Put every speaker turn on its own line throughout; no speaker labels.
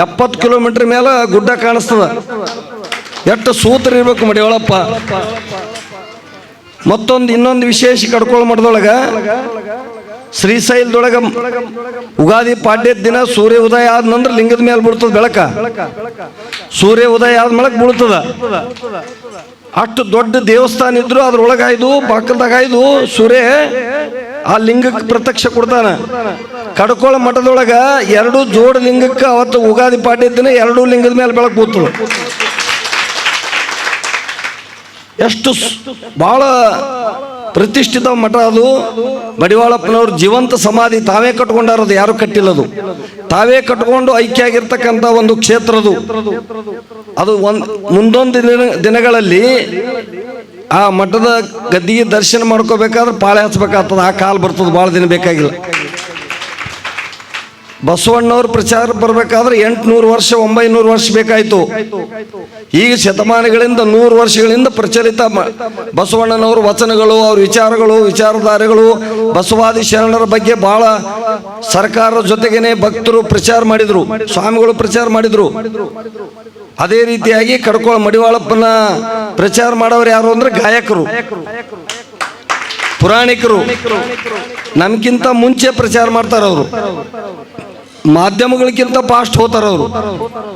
ಎಪ್ಪತ್ತು ಕಿಲೋಮೀಟರ್ ಮೇಲೆ ಗುಡ್ಡ ಕಾಣಿಸ್ತದ. ಎಷ್ಟು ಸೂತ್ರ ಇರ್ಬೇಕು ಮಡಿಯೋಳಪ್ಪ ಮತ್ತೊಂದು ಇನ್ನೊಂದು ವಿಶೇಷ ಕಡ್ಕೊಳ್ಳೋ ಮಠದೊಳಗ ಶ್ರೀಶೈಲದೊಳಗ ಉಗಾದಿ ಪಾಡ್ಯದ ದಿನ ಸೂರ್ಯ ಉದಯ ಆದ ನಂತರ ಲಿಂಗದ ಮೇಲೆ ಬೀಳ್ತದ ಬೆಳಕ. ಸೂರ್ಯ ಉದಯ ಆದ ಮೇಲೆ ಬೀಳ್ತದ. ಅಷ್ಟು ದೊಡ್ಡ ದೇವಸ್ಥಾನ ಇದ್ರು ಅದ್ರೊಳಗಾಯ್ದು ಪಕ್ಕದಾಗಾಯ್ದು ಸೂರ್ಯ ಆ ಲಿಂಗಕ್ಕೆ ಪ್ರತ್ಯಕ್ಷ ಕೊಡ್ತಾನ. ಕಡ್ಕೋಳ ಮಠದೊಳಗೆ ಎರಡು ಜೋಡ ಲಿಂಗಕ್ಕೆ ಅವತ್ತು ಉಗಾದಿ ಪಾಠ ಇದ್ದಿನ ಎರಡು ಲಿಂಗದ ಮೇಲೆ ಬೆಳಕು ಕೂತಳು. ಎಷ್ಟು ಬಹಳ ಪ್ರತಿಷ್ಠಿತ ಮಠ ಅದು. ಬಡಿವಾಳಪ್ಪನವ್ರ ಜೀವಂತ ಸಮಾಧಿ ತಾವೇ ಕಟ್ಕೊಂಡಾರದು ಯಾರು ಕಟ್ಟಿಲ್ಲದು. ತಾವೇ ಕಟ್ಕೊಂಡು ಐಕ್ಯ ಆಗಿರ್ತಕ್ಕಂಥ ಒಂದು ಕ್ಷೇತ್ರ ಅದು. ಅದು ಒಂದ್ ಮುಂದೊಂದು ದಿನ ದಿನಗಳಲ್ಲಿ ಆ ಮಠದ ಗದ್ದಿಗೆ ದರ್ಶನ ಮಾಡ್ಕೋಬೇಕಾದ್ರೆ ಪಾಳೆ ಹಚ್ಬೇಕಾಗ್ತದೆ. ಆ ಕಾಲ ಬರ್ತದೆ ಭಾಳ ದಿನ ಬೇಕಾಗಿಲ್ಲ. ಬಸವಣ್ಣವ್ರ ಪ್ರಚಾರ ಬರಬೇಕಾದ್ರೆ ಎಂಟುನೂರು ವರ್ಷ, ಒಂಬೈನೂರು ವರ್ಷ ಬೇಕಾಯಿತು. ಈಗ ಶತಮಾನಗಳಿಂದ ನೂರು ವರ್ಷಗಳಿಂದ ಪ್ರಚಲಿತ ಬಸವಣ್ಣನವ್ರ ವಚನಗಳು, ಅವ್ರ ವಿಚಾರಗಳು, ವಿಚಾರಧಾರೆಗಳು, ಬಸವಾದಿ ಶರಣರ ಬಗ್ಗೆ ಬಹಳ ಸರ್ಕಾರದ ಜೊತೆಗೇನೆ ಭಕ್ತರು ಪ್ರಚಾರ ಮಾಡಿದ್ರು, ಸ್ವಾಮಿಗಳು ಪ್ರಚಾರ ಮಾಡಿದ್ರು. ಅದೇ ರೀತಿಯಾಗಿ ಕಡ್ಕೋಳ ಮಡಿವಾಳಪ್ಪನ ಪ್ರಚಾರ ಮಾಡೋರು ಯಾರು ಅಂದ್ರೆ ಗಾಯಕರು. ಪುರಾಣಿಕರು. ನಮ್ಗಿಂತ ಮುಂಚೆ ಪ್ರಚಾರ ಮಾಡ್ತಾರ ಅವರು ಮಾಧ್ಯಮಗಳಿಗಿಂತ ಫಾಸ್ಟ್ ಹೋತಾರ ಅವರು.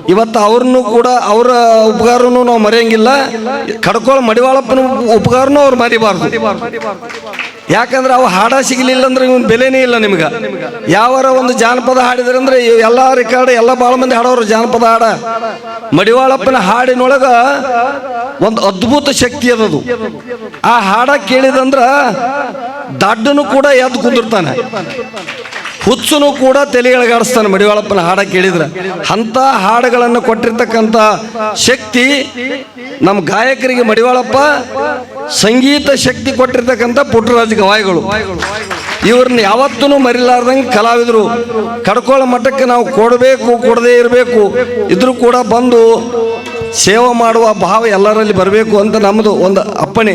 ಇವತ್ತು ಅವ್ರನ್ನು ಕೂಡ ಅವರ ಉಪಕಾರನೂ ನಾವು ಮರೆಯಂಗಿಲ್ಲ. ಕಡ್ಕೊಳ ಮಡಿವಾಳಪ್ಪನ ಉಪಕಾರನೂ ಅವ್ರು ಮರಿಬಾರ್ದು. ಯಾಕಂದ್ರೆ ಅವು ಹಾಡ ಸಿಗಲಿಲ್ಲ ಅಂದ್ರೆ ಇವನ್ ಬೆಲೆನೇ ಇಲ್ಲ ನಿಮ್ಗೆ. ಯಾವಾರ ಒಂದು ಜಾನಪದ ಹಾಡಿದ್ರೆ ಅಂದ್ರೆ ಎಲ್ಲ ರೆಕಾರ್ಡ್ ಎಲ್ಲ ಭಾಳ ಮಂದಿ ಹಾಡೋರು ಜಾನಪದ ಹಾಡ. ಮಡಿವಾಳಪ್ಪನ ಹಾಡಿನೊಳಗ ಒಂದು ಅದ್ಭುತ ಶಕ್ತಿ ಅದದು. ಆ ಹಾಡ ಕೇಳಿದಂದ್ರ ದಡ್ಡನು ಕೂಡ ಎದ್ದು ಕುಂದಿರ್ತಾನೆ. ಹುಚ್ಚನು ಕೂಡ ತಲೆಯೊಳಗಾಡಿಸ್ತಾನೆ ಮಡಿವಾಳಪ್ಪನ ಹಾಡ ಕೇಳಿದ್ರೆ ಅಂತ ಹಾಡುಗಳನ್ನು ಕೊಟ್ಟಿರ್ತಕ್ಕಂಥ ಶಕ್ತಿ ನಮ್ಮ ಗಾಯಕರಿಗೆ ಮಡಿವಾಳಪ್ಪ ಸಂಗೀತ ಶಕ್ತಿ ಕೊಟ್ಟಿರ್ತಕ್ಕಂಥ ಪುಟ್ಟರಾಜ ಗವಾಯಿಗಳು ಇವ್ರನ್ನ ಯಾವತ್ತೂ ಮರಿಲಾರ್ದಂಗೆ ಕಲಾವಿದರು ಕಡ್ಕೋಳ ಮಠಕ್ಕೆ ನಾವು ಕೊಡಬೇಕು ಕೊಡದೇ ಇರಬೇಕು ಇದ್ರೂ ಕೂಡ ಬಂದು ಸೇವೆ ಮಾಡುವ ಭಾವ ಎಲ್ಲರಲ್ಲಿ ಬರಬೇಕು ಅಂತ ನಮ್ಮದು ಒಂದು ಅಪ್ಪಣೆ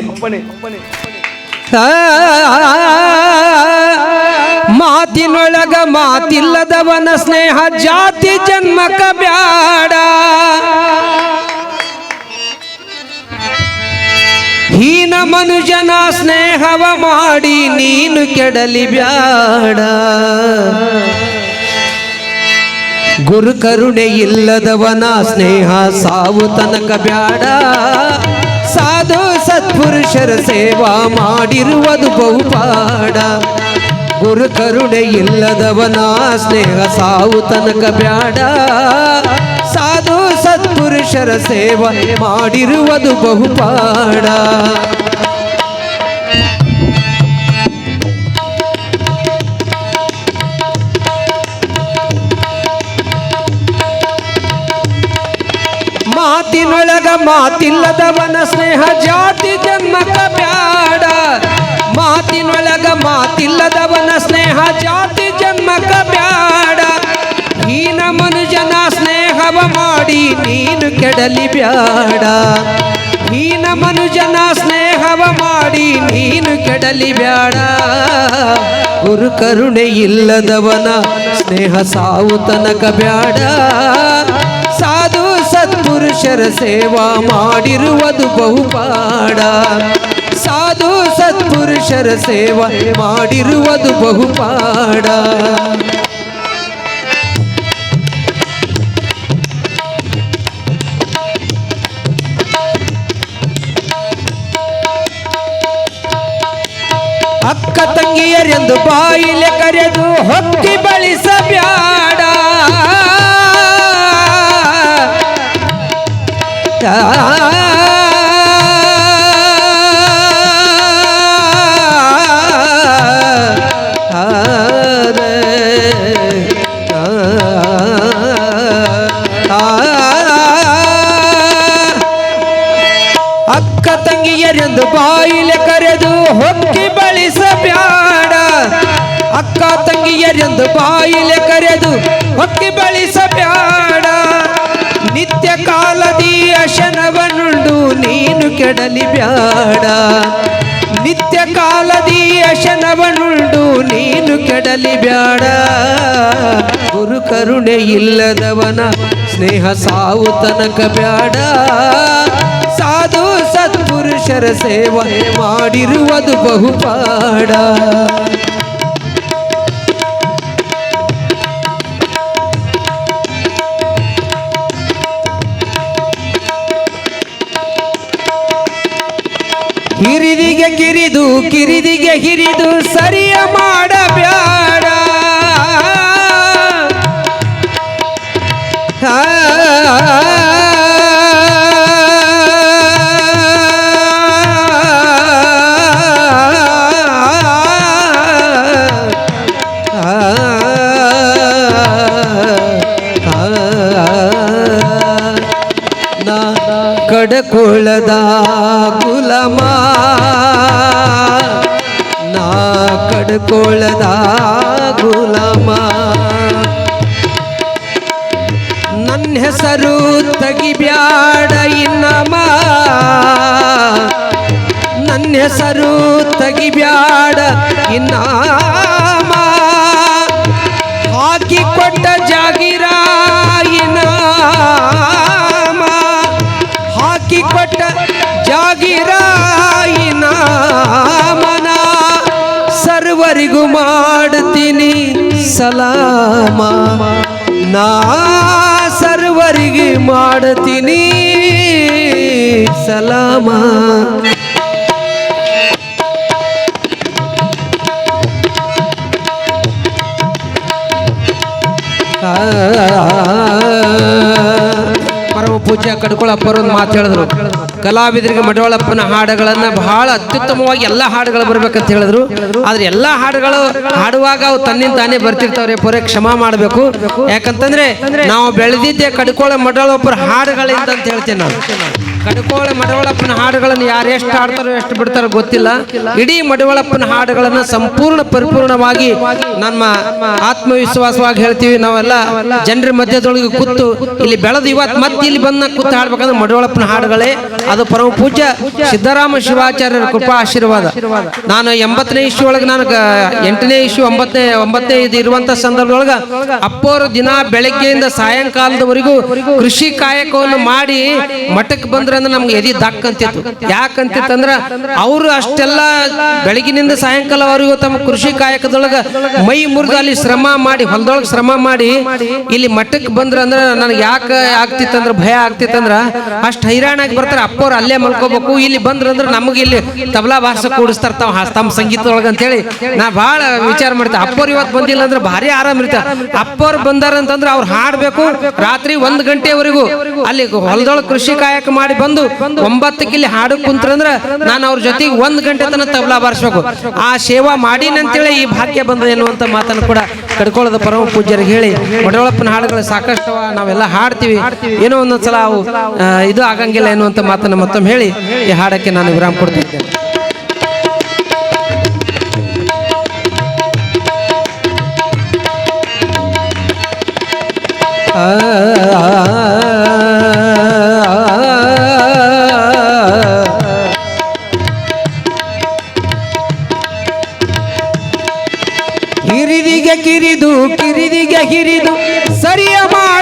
ಮಾತಿನೊಳಗ ಮಾತಿಲ್ಲದವನ ಸ್ನೇಹ ಜಾತಿ ಜನ್ಮಕ ಬ್ಯಾಡ. ಹೀನ ಮನುಜನ ಸ್ನೇಹವ ಮಾಡಿ ನೀನು ಕೆಡಲಿ ಬ್ಯಾಡ. ಗುರು ಕರುಣೆ ಇಲ್ಲದವನ ಸ್ನೇಹ ಸಾವು ತನಕ ಬ್ಯಾಡ. ಸಾಧು ಸತ್ಪುರುಷರ ಸೇವಾ ಮಾಡಿರುವುದು ಬಹುಪಾಡ. ಗುರು ಕರುಣೆ ಇಲ್ಲದವನ ಸ್ನೇಹ ಸಾವು ತನಕ ಬ್ಯಾಡ. ಸಾಧು ಸತ್ಪುರುಷರ ಸೇವೆ ಮಾಡಿರುವುದು ಬಹುಪಾಡ. ಮಾತಿನೊಳಗ ಮಾತಿಲ್ಲದವನ ಸ್ನೇಹ ಜಾತಿ ಜನ್ಮಕ ಬ್ಯಾಡ. ಮಾತಿನೊಳಗ ಮಾತಿಲ್ಲದವನ ಸ್ನೇಹ ಜಾತಿ ಜನ್ಮಕ ಬ್ಯಾಡ. ಹೀನ ಮನುಜನ ಸ್ನೇಹವ ಮಾಡಿ ನೀನು ಕೆಡಲಿ ಬ್ಯಾಡ. ಹೀನ ಮನುಜನ ಸ್ನೇಹವ ಮಾಡಿ ನೀನು ಕೆಡಲಿ ಬ್ಯಾಡ. ಗುರು ಕರುಣೆ ಇಲ್ಲದವನ ಸ್ನೇಹ ಸಾವು ತನಕ ಬ್ಯಾಡ. ಸಾಧು ಸತ್ಪುರುಷರ ಸೇವಾ ಮಾಡಿರುವುದು ಬಹುಪಾಡ. ಸಾಧು ಸತ್ಪುರುಷರ ಸೇವೆ ಮಾಡಿರುವುದು ಬಹುಪಾಡ. ಅಕ್ಕ ತಂಗಿಯರೆಂದು ಬಾಯಿಲೆ ಕರೆದು ಹೊಕ್ಕಿ ಬಳಸಬ್ಯಾಡ. ಅಕ್ಕ ತಂಗಿಯರೆಂದು ಬಾಯಿಲೆ ಕರೆದು ಹೊಕ್ಕಿ ಬಳಸಬ್ಯಾಡ. ಅಕ್ಕ ತಂಗಿಯರೆಂದು ಬಾಯಿಲೆ ಕರೆದು ಹೊಕ್ಕಿ ಬಳಸಬ್ಯಾಡ. ನಿತ್ಯ ಕಾಲದಿ ಅಶನವನುಂಡು ನೀನು ಕೆಡಲಿ ಬ್ಯಾಡ ನಿತ್ಯ ಕಾಲದಿ ಯಶನವನುಂಡು ನೀನು ಕೆಡಲಿ ಬ್ಯಾಡ ಗುರು ಕರುಣೆ ಇಲ್ಲದವನ ಸ್ನೇಹ ಸಾವು ತನಕ ಬ್ಯಾಡ. ಸಾಧು ಸತ್ಪುರುಷರ ಸೇವೆ ಮಾಡಿರುವುದು ಬಹುಪಾಡ. ಹಿರಿದಿಗೆ ಕಿರಿದು ಕಿರಿದಿಗೆ ಹಿರಿದು ಸರಿಯ ಮಾಡಬ್ಯಾಡ. ಕಡಕೊಳದ ಗುಲಮ. ನಾ ಕಡಕೊಳದ ಗುಲಮ. ನನ್ನ ಹೆಸರು ತಗಿಬ್ಯಾಡ ಇನ್ನಮ್ಮ ನನ್ನ ಹೆಸರು ತಗಿಬ್ಯಾಡ ಇನ್ನಾಮ. ಜಾಗಿರ ಮನ ಸರ್ವರಿಗೂ ಮಾಡ್ತೀನಿ ಸಲಾಮ. ನಾ ಸರ್ವರಿಗೆ ಮಾಡ್ತೀನಿ ಸಲಾಮ. ಪರಮ ಪೂಜೆ ಕಡ್ಕೊಳಪ್ಪರು ಒಂದು ಮಾತು ಹೇಳಿದ್ರು. ಕಲಾವಿದರಿಗೆ ಮಡವಳಪ್ಪನ ಹಾಡುಗಳನ್ನ ಬಹಳ ಅತ್ಯುತ್ತಮವಾಗಿ ಎಲ್ಲ ಹಾಡುಗಳು ಬರ್ಬೇಕಂತ ಹೇಳಿದ್ರು. ಆದ್ರೆ ಎಲ್ಲ ಹಾಡುಗಳು ಹಾಡುವಾಗ ಅವು ತನ್ನಿಂದ ತಾನೇ ಬರ್ತಿರ್ತಾವ್ರೆ, ಪೊರೆ ಕ್ಷಮಾ ಮಾಡಬೇಕು. ಯಾಕಂತಂದ್ರೆ ನಾವು ಬೆಳೆದಿದ್ದೆ ಕಡ್ಕೋಳ ಮಡವಳಪ್ಪರ ಹಾಡುಗಳಿಂದ ಅಂತ ಹೇಳ್ತೇನೆ ನಾನು. ಕಡ್ಕೋಳ ಮಡವಳಪ್ಪನ ಹಾಡುಗಳನ್ನು ಯಾರು ಎಷ್ಟು ಹಾಡ್ತಾರೋ ಎಷ್ಟು ಬಿಡ್ತಾರೋ ಗೊತ್ತಿಲ್ಲ. ಇಡೀ ಮಡವಳಪ್ಪನ ಹಾಡುಗಳನ್ನು ಸಂಪೂರ್ಣ ಪರಿಪೂರ್ಣವಾಗಿ ನಮ್ಮ ಆತ್ಮವಿಶ್ವಾಸವಾಗಿ ಹೇಳ್ತೀವಿ. ನಾವೆಲ್ಲ ಜನರ ಮಧ್ಯದೊಳಗೆ ಕೂತು ಇಲ್ಲಿ ಬೆಳೆದು ಇವತ್ತು ಮತ್ತೆ ಇಲ್ಲಿ ಬಂದ ಕೂತು ಹಾಡ್ಬೇಕಂದ್ರೆ ಮಡವಳಪ್ಪನ ಹಾಡುಗಳೇ ಅದು ಪರಮ ಪೂಜ್ಯ ಸಿದ್ದರಾಮ ಶಿವಾಚಾರ್ಯರ ಕೃಪಾ ಆಶೀರ್ವಾದ. ನಾನು ಎಂಬತ್ತನೇ ಇಶ್ಯೂ ಒಳಗೆ ನಾನು ಎಂಟನೇ ಇಶ್ಯೂ ಒಂಬತ್ತನೇ ಒಂಬತ್ತನೇ ಇದು ಇರುವಂತ ಸಂದರ್ಭದೊಳಗೆ ಅಪ್ಪೋರು ದಿನ ಬೆಳಗ್ಗೆಯಿಂದ ಸಾಯಂಕಾಲದವರೆಗೂ ಕೃಷಿ ಕಾಯಕವನ್ನು ಮಾಡಿ ಮಠಕ್ಕೆ ಬಂದ್ರೆ ಅಂದ್ರೆ ನಮ್ಗೆ ಎದಿ ದಾಕಂತಿತ್ತು ಅಂತಿತ್ತು ಯಾಕಂತಿತ್ತಂದ್ರ ಅವರು ಅಷ್ಟೆಲ್ಲ ಬೆಳಗಿನಿಂದ ಸಾಯಂಕಾಲವರೆಗೂ ತಮ್ಮ ಕೃಷಿ ಕಾಯಕದೊಳಗೆ ಮೈ ಮುರಿದು ಅಲ್ಲಿ ಶ್ರಮ ಮಾಡಿ ಹೊಲದೊಳಗೆ ಶ್ರಮ ಮಾಡಿ ಇಲ್ಲಿ ಮಠಕ್ಕೆ ಬಂದ್ರೆ ಅಂದ್ರೆ ನನಗೆ ಯಾಕೆ ಆಗ್ತಿತ್ತಂದ್ರೆ ಭಯ ಆಗ್ತಿತ್ತಂದ್ರೆ ಅಷ್ಟು ಹೈರಾಣಾಗಿ ಬರ್ತಾರೆ ಅಪ್ಪವ್ರು ಅಲ್ಲೇ ಮಲ್ಕೋಬೇಕು. ಇಲ್ಲಿ ಬಂದ್ರಂದ್ರೆ ನಮಗೆ ಇಲ್ಲಿ ತಬಲಾ ಭಾಷೆ ಕೂಡಿಸ್ತಾರ ತಾವ್ ತಮ್ಮ ಸಂಗೀತದೊಳಗೆ ಅಂತೇಳಿ ನಾ ಭಾಳ ವಿಚಾರ ಮಾಡ್ತೇನೆ ಅಪ್ಪವ್ರು ಇವತ್ತು ಬಂದಿಲ್ಲ ಅಂದ್ರೆ ಭಾರಿ ಆರಾಮ ಅಪ್ಪವ್ರು ಬಂದಾರ ಅಂತಂದ್ರೆ ಅವ್ರು ಹಾಡಬೇಕು ರಾತ್ರಿ ಒಂದು ಗಂಟೆವರೆಗೂ. ಅಲ್ಲಿ ಹೊಲದೊಳಗೆ ಕೃಷಿ ಕಾಯಕ ಮಾಡಿ ಬಂದು ಒಂಬತ್ತಕ್ಕೆ ಇಲ್ಲಿ ಹಾಡು ಕುಂತ್ರಂದ್ರ ನಾನು ಅವ್ರ ಜೊತೆಗೆ ಒಂದು ಗಂಟೆ ತನಕ ತಬಲಾ ಬಾರಿಸ್ಬೇಕು. ಆ ಸೇವಾ ಮಾಡೀನಂತೇಳಿ ಈ ಭಾಗ್ಯ ಬಂದ ಎನ್ನುವಂತ ಮಾತನ್ನು ಕೂಡ ಕಡ್ಕೊಳ್ಳೋದ ಪರಮ ಪೂಜ್ಯರಿಗೆ ಹೇಳಿ ಒಡವಳಪ್ಪನ ಹಾಡುಗಳು ಸಾಕಷ್ಟು ನಾವೆಲ್ಲ ಹಾಡ್ತೀವಿ. ಏನೋ ಒಂದೊಂದ್ಸಲ ಅವು ಇದು ಆಗಂಗಿಲ್ಲ ಎನ್ನುವಂತ ಮಾತನ್ನು ಮತ್ತೊಮ್ಮೆ ಹೇಳಿ ಈ ಹಾಡಕ್ಕೆ ನಾನು ವಿರಾಮ ಕೊಡ್ತಿದ್ದೇನೆ ಹಿರಿದಿಗೆ ಕಿರಿದು ಕಿರಿದಿಗೆ ಹಿರಿದು ಸರಿಯ ಮಾಡಬ್ಯಾಡ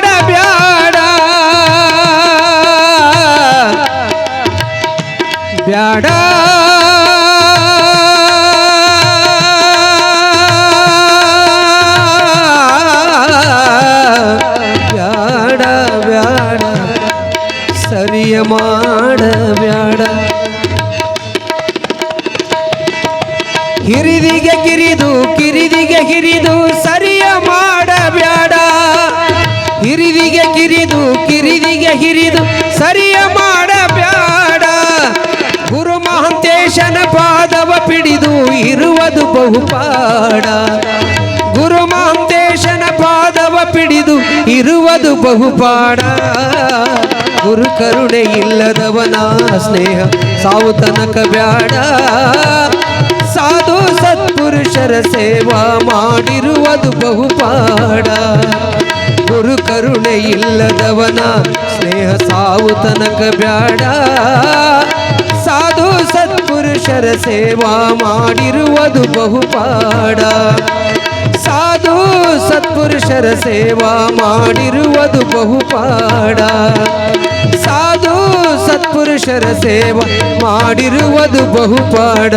ಸರಿಯ ಮಾಡಬ್ಯಾಡ. ಗುರು ಮಹಂತೇಶನ ಪಾದವ ಪಿಡಿದು ಇರುವುದು ಬಹುಪಾಡ. ಗುರು ಮಹಂತೇಶನ ಪಾದವ ಪಿಡಿದು ಇರುವುದು ಬಹುಪಾಡ. ಗುರು ಕರುಣೆ ಇಲ್ಲದವನ ಸ್ನೇಹ ಸಾವು ತನಕ ಬ್ಯಾಡ. ಸಾಧು ಸತ್ಪುರುಷರ ಸೇವಾ ಮಾಡಿರುವುದು ಬಹುಪಾಡ. ಗುರು ಕರುಣೆ ಇಲ್ಲದವನ ಸ್ನೇಹ ಸಾವು ತನಕ ಬ್ಯಾಡ. ಸಾಧು ಸತ್ಪುರುಷರ ಸೇವಾ ಮಾಡಿರುವುದು ಬಹುಪಾಡ. ಸಾಧು ಸತ್ಪುರುಷರ ಸೇವಾ ಮಾಡಿರುವುದು ಬಹುಪಾಡ. ಸಾಧು ಸತ್ಪುರುಷರ ಸೇವಾ ಮಾಡಿರುವುದು ಬಹುಪಾಡ.